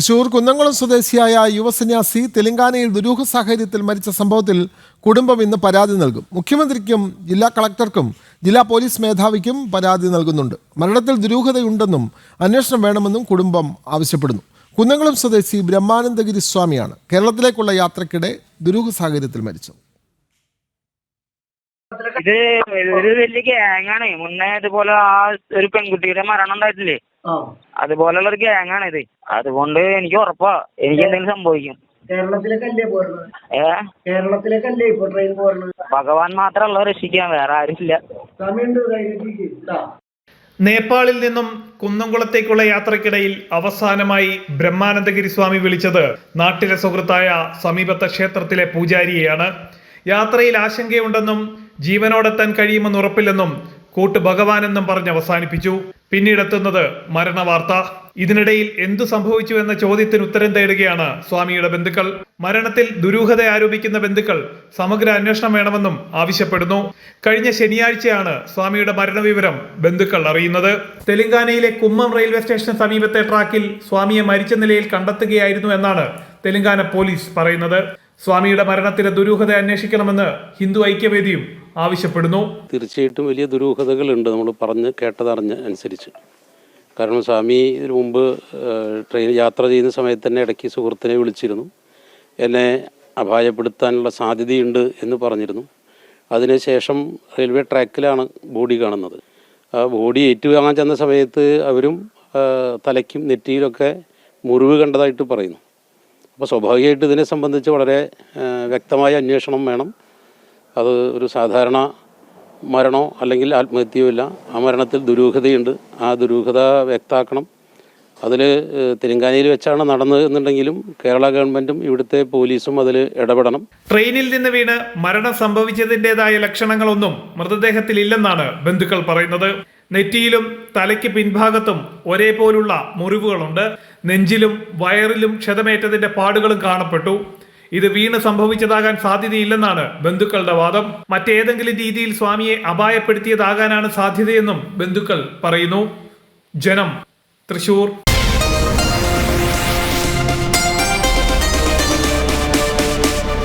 തൃശൂർ കുന്നംകുളം സ്വദേശിയായ യുവസന്യാസി തെലങ്കാനയിൽ ദുരൂഹ സാഹചര്യത്തിൽ മരിച്ച സംഭവത്തിൽ കുടുംബം ഇന്ന് പരാതി നൽകും. മുഖ്യമന്ത്രിക്കും ജില്ലാ കളക്ടർക്കും ജില്ലാ പോലീസ് മേധാവിക്കും പരാതി നൽകുന്നുണ്ട്. മരണത്തിൽ ദുരൂഹതയുണ്ടെന്നും അന്വേഷണം വേണമെന്നും കുടുംബം ആവശ്യപ്പെടുന്നു. കുന്നംകുളം സ്വദേശി ബ്രഹ്മാനന്ദഗിരി സ്വാമിയാണ് കേരളത്തിലേക്കുള്ള യാത്രക്കിടെ ദുരൂഹ സാഹചര്യത്തിൽ മരിച്ചത്. ഇത് ഒരു വലിയ ഗ്യാങ്ങാണ് മുന്നേ ഇതുപോലെ ആ ഒരു പെൺകുട്ടിയുടെ മരണം ഉണ്ടായിട്ടില്ലേ? അതുപോലുള്ള ഒരു ഗ്യാങ്ങാണ് ഇത്. അതുകൊണ്ട് എനിക്ക് ഉറപ്പാ. എനിക്ക് എന്തെങ്കിലും സംഭവിക്കും. കേരളത്തിലേക്കല്ലേ ഏ? കേരളത്തിലേക്കല്ലേ ഇപ്പൊ ട്രെയിൻ ഭഗവാൻ മാത്രമല്ല രക്ഷിക്കാൻ വേറെ ആരുമില്ല. സമയമുണ്ട് നേപ്പാളിൽ നിന്നും കുന്നംകുളത്തേക്കുള്ള യാത്രക്കിടയിൽ അവസാനമായി ബ്രഹ്മാനന്ദഗിരി സ്വാമി വിളിച്ചത് നാട്ടിലെ സുഹൃത്തായ സമീപത്തെ ക്ഷേത്രത്തിലെ പൂജാരിയെയാണ്. യാത്രയിൽ ആശങ്കയുണ്ടെന്നും ജീവനോടെത്താൻ കഴിയുമെന്ന് ഉറപ്പില്ലെന്നും കൂട്ട് ഭഗവാനെന്നും പറഞ്ഞ് അവസാനിപ്പിച്ചു. പിന്നീടെത്തുന്നത് മരണവാർത്ത. ഇതിനിടയിൽ എന്തു സംഭവിച്ചു എന്ന ചോദ്യത്തിന് ഉത്തരം തേടുകയാണ് സ്വാമിയുടെ ബന്ധുക്കൾ. മരണത്തിൽ ദുരൂഹത ആരോപിക്കുന്ന ബന്ധുക്കൾ സമഗ്ര അന്വേഷണം വേണമെന്നും ആവശ്യപ്പെടുന്നു. കഴിഞ്ഞ ശനിയാഴ്ചയാണ് സ്വാമിയുടെ മരണവിവരം ബന്ധുക്കൾ അറിയുന്നത്. തെലങ്കാനയിലെ കുമ്മം റെയിൽവേ സ്റ്റേഷന് സമീപത്തെ ട്രാക്കിൽ സ്വാമിയെ മരിച്ച നിലയിൽ കണ്ടെത്തുകയായിരുന്നു എന്നാണ് തെലങ്കാന പോലീസ് പറയുന്നത്. സ്വാമിയുടെ മരണത്തിലെ ദുരൂഹത അന്വേഷിക്കണമെന്ന് ഹിന്ദു ഐക്യവേദിയും ആവശ്യപ്പെടുന്നു. തീർച്ചയായിട്ടും വലിയ ദുരൂഹതകളുണ്ട് നമ്മൾ പറഞ്ഞ് കേട്ടതറിഞ്ഞ അനുസരിച്ച്. കാരണം സ്വാമി ഇതിനു മുമ്പ് ട്രെയിൻ യാത്ര ചെയ്യുന്ന സമയത്ത് തന്നെ ഇടയ്ക്ക് സുഹൃത്തിനെ വിളിച്ചിരുന്നു. എന്നെ അപായപ്പെടുത്താനുള്ള സാധ്യതയുണ്ട് എന്ന് പറഞ്ഞിരുന്നു. അതിനുശേഷം റെയിൽവേ ട്രാക്കിലാണ് ബോഡി കാണുന്നത്. ആ ബോഡി ഏറ്റുവാങ്ങാൻ ചെന്ന സമയത്ത് അവരും തലയ്ക്കും നെറ്റിയിലൊക്കെ മുറിവ് കണ്ടതായിട്ട് പറയുന്നു. അപ്പോൾ സ്വാഭാവികമായിട്ട് ഇതിനെ സംബന്ധിച്ച് വളരെ വ്യക്തമായ അന്വേഷണം വേണം. അത് ഒരു സാധാരണ മരണോ അല്ലെങ്കിൽ ആത്മഹത്യയോ ഇല്ല. ആ മരണത്തിൽ ദുരൂഹതയുണ്ട്. ആ ദുരൂഹത വ്യക്താക്കണം അതിൽ തെലങ്കാനയിൽ വെച്ചാണ് നടന്നതെന്നുണ്ടെങ്കിലും കേരള ഗവൺമെന്റും ഇവിടുത്തെ പോലീസും അതിൽ ഇടപെടണം. ട്രെയിനിൽ നിന്ന് വീണ് മരണം സംഭവിച്ചതിന്റെതായ ലക്ഷണങ്ങളൊന്നും മൃതദേഹത്തിൽ ഇല്ലെന്നാണ് ബന്ധുക്കൾ പറയുന്നത്. നെറ്റിയിലും തലയ്ക്ക് പിൻഭാഗത്തും ഒരേപോലുള്ള മുറിവുകളുണ്ട്. നെഞ്ചിലും വയറിലും ക്ഷതമേറ്റതിന്റെ പാടുകളും കാണപ്പെട്ടു. ഇത് വീണ് സംഭവിച്ചതാകാൻ സാധ്യതയില്ലെന്നാണ് ബന്ധുക്കളുടെ വാദം. മറ്റേതെങ്കിലും രീതിയിൽ സ്വാമിയെ അപായപ്പെടുത്തിയതാകാനാണ് സാധ്യതയെന്നും ബന്ധുക്കൾ പറയുന്നു. ജനം തൃശൂർ.